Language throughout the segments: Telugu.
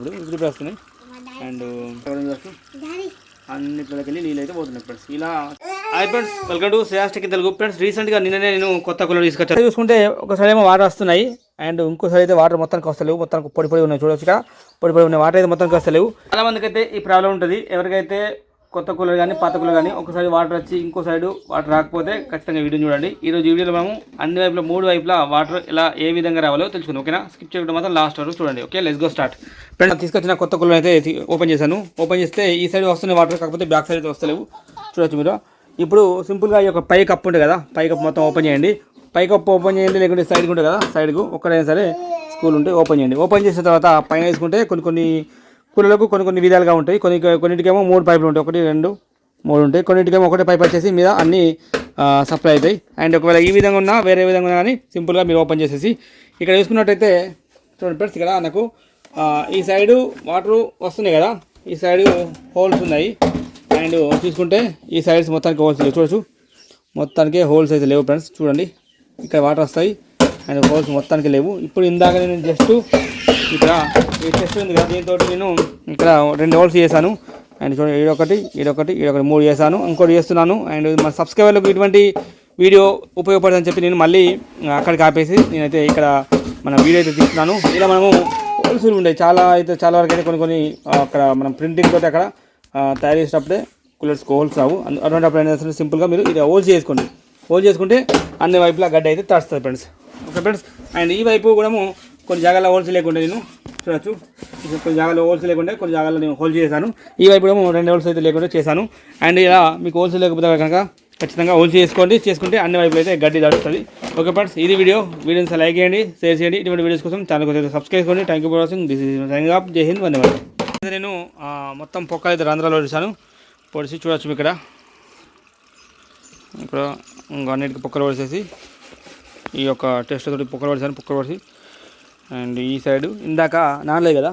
ఇప్పుడు వస్తున్నాయి అండ్ అన్ని పిల్లలకి వెళ్ళి నీళ్ళు అయితే పోతున్నాయి ఫ్రెండ్స్. ఇలా. హాయ్ ఫ్రెండ్స్ వెల్కమ్ టు శ్రేయాస్టిక్ తెలుగు. ఫ్రెండ్స్ రీసెంట్గా నిన్ననే నేను కొత్త కులర్ తీసుకొచ్చాను. చూసుకుంటే ఒకసారి ఏమో వాటర్ వస్తున్నాయి. అండ్ ఇంకోసారి అయితే వాటర్ మొత్తానికి వస్తలేవు. మొత్తానికి పొడి పొడి ఉన్నాయి చూడొచ్చు ఇక్కడ పొడి పొడి ఉన్నాయి. వాటర్ అయితే మొత్తానికి వస్తలేవు. చాలా మందికి అయితే ఈ ప్రాబ్లం ఉంటుంది. ఎవరికైతే కొత్త కూలర్ కానీ పాత కూలర్ కానీ ఒకసారి వాటర్ వచ్చి ఇంకో సైడ్ వాటర్ రాకపోతే ఖచ్చితంగా వీడియో చూడండి. ఈ రోజు ఈ వీడియోలో మేము అన్ని వైపులా మూడు వైపులా వాటర్ ఇలా ఏ విధంగా రావాలో తెలుసుకుందాం. ఓకేనా? స్కిప్ చేయడం మాత్రం లాస్ట్ వరకు చూడండి. Okay? Let's go start. Friend తీసుకొచ్చిన కొత్త కూలర్ అయితే ఓపెన్ చేశాను. ఓపెన్ చేస్తే ఈ సైడ్ వస్తున్నాయి వాటర్ కాకపోతే బ్యాక్ సైడ్ అయితే వస్తలేవు. చూడొచ్చు మీరు. ఇప్పుడు సింపుల్గా ఈ యొక్క పై కప్ ఉంటుంది కదా పై కప్ మొత్తం ఓపెన్ చేయండి. పై కప్ ఓపెన్ చేయండి లేకుంటే సైడ్కి ఉంటుంది కదా సైడ్కు ఒక్కడైనా సరే స్కూల్ ఉంటే ఓపెన్ చేయండి. ఓపెన్ చేసిన తర్వాత పైన వేసుకుంటే కొన్ని కొన్ని కూలర్లకు కొన్ని కొన్ని విధాలుగా ఉంటాయి. కొన్ని కొన్నింటికేమో మూడు పైపులు ఉంటాయి. ఒకటి రెండు మూడు ఉంటాయి. కొన్నింటికేమో ఒకటే పైప్ వచ్చేసి మీద అన్ని సప్లై అవుతాయి. అండ్ ఒకవేళ ఈ విధంగా ఉన్నా వేరే విధంగా ఉన్నా కానీ సింపుల్గా మీరు ఓపెన్ చేసేసి ఇక్కడ చూసుకున్నట్టయితే చూడండి ఫ్రెండ్స్ ఇక్కడ నాకు ఈ సైడు వాటర్ వస్తున్నాయి కదా ఈ సైడు హోల్స్ ఉన్నాయి. అండ్ చూసుకుంటే ఈ సైడ్స్ మొత్తానికి హోల్స్ లేవు. చూడొచ్చు. మొత్తానికి హోల్స్ అయితే లేవు ఫ్రెండ్స్. చూడండి. ఇక్కడ వాటర్ వస్తాయి. అండ్ హోల్స్ మొత్తానికి లేవు. ఇప్పుడు ఇందాక నేను జస్ట్ ఇక్కడ ఈ చెస్ట్ ఉంది కదా దీంతో నేను ఇక్కడ రెండు హోల్స్ చేశాను. అండ్ చూడండి ఈడొకటి ఈడొకటి ఈడొకటి మూడు చేశాను. ఇంకోటి చేస్తున్నాను. అండ్ మన సబ్స్క్రైబర్లకు ఇటువంటి వీడియో ఉపయోగపడుతుందని చెప్పి నేను మళ్ళీ అక్కడికి ఆపేసి నేనైతే ఇక్కడ మన వీడియో అయితే తీస్తున్నాను. ఇలా మనము హోల్సేల్ ఉంటాయి చాలా అయితే చాలా వరకు అయితే కొన్ని కొన్ని అక్కడ మనం ప్రింటింగ్ తోటి అక్కడ తయారు చేసేటప్పుడే కూలర్స్కి హోల్స్ రావు. అటువంటిప్పుడు ఏం చేస్తారు సింపుల్గా మీరు ఇది హోల్స్ చేసుకోండి. హోల్స్ చేసుకుంటే అన్ని వైపులా గడ్డ అయితే తడుస్తుంది ఫ్రెండ్స్. ఓకే ఫ్రెండ్స్ అండ్ ఈ వైపు కూడా కొన్ని జాగాలో హోల్స్ లేకుండా నేను. చూడొచ్చు. కొన్ని జాగాలో హోల్స్ లేకుండా కొన్ని జాగాలో నేను హోల్స్ చేశాను. ఈ వైపు కూడా రెండు హోల్స్ అయితే లేకుండా చేశాను. అండ్ ఇలా మీకు హోల్స్ లేకపోతే కనుక ఖచ్చితంగా హోల్స్ చేసుకోండి చేసుకుంటే అన్ని వైపులు అయితే గడ్డి దాడుతుంది ఓకే ఫ్రెండ్స్ ఇది వీడియో. వీడియోని లైక్ చేయండి షేర్ చేయండి. ఇటువంటి వీడియోస్ కోసం ఛానల్ కోసం సబ్స్క్రైబ్ చేసుకోండి. Thank you for watching this is signing up జై హింద్ వందే నేను మొత్తం పొక్క అయితే రంధ్రాలు పొడిచాను పొడిచి చూడొచ్చు ఇక్కడ. ఇక్కడ ఇంకా అన్నిటికీ పొక్కలు పడిసేసి ఈ యొక్క టెస్ట్ తోటి పొక్కలు పడిసాను పొక్కలు పడిసి అండ్ ఈ సైడ్ ఇందాక నానలేదు కదా.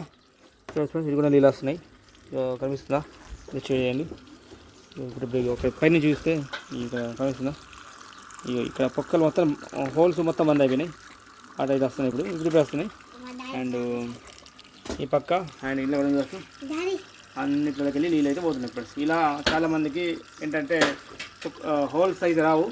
చూడొచ్చు ఫ్రెండ్స్ ఇది కూడా నీళ్ళు వస్తున్నాయి. కనిపిస్తుందా? ఇది చేయండి ఇప్పుడు ఇప్పుడు ఒక పైన చూస్తే ఇక్కడ కనిపిస్తుందా? ఇగో ఇక్కడ పొక్కలు మొత్తం హోల్స్ మొత్తం బంద్ అయిపోయినాయి. అటు అయితే వస్తున్నాయి ఇప్పుడు ఇప్పుడు ఇప్పుడు వస్తున్నాయి. అండ్ ఈ పక్క అండ్ ఇల్లు కూడా చూస్తూ అన్ని పిల్లలకి వెళ్ళి నీళ్ళు అయితే పోతున్నాయి ఫ్రెండ్స్ ఇలా చాలా మందికి ఏంటంటే హోల్స్ అయితే రావు.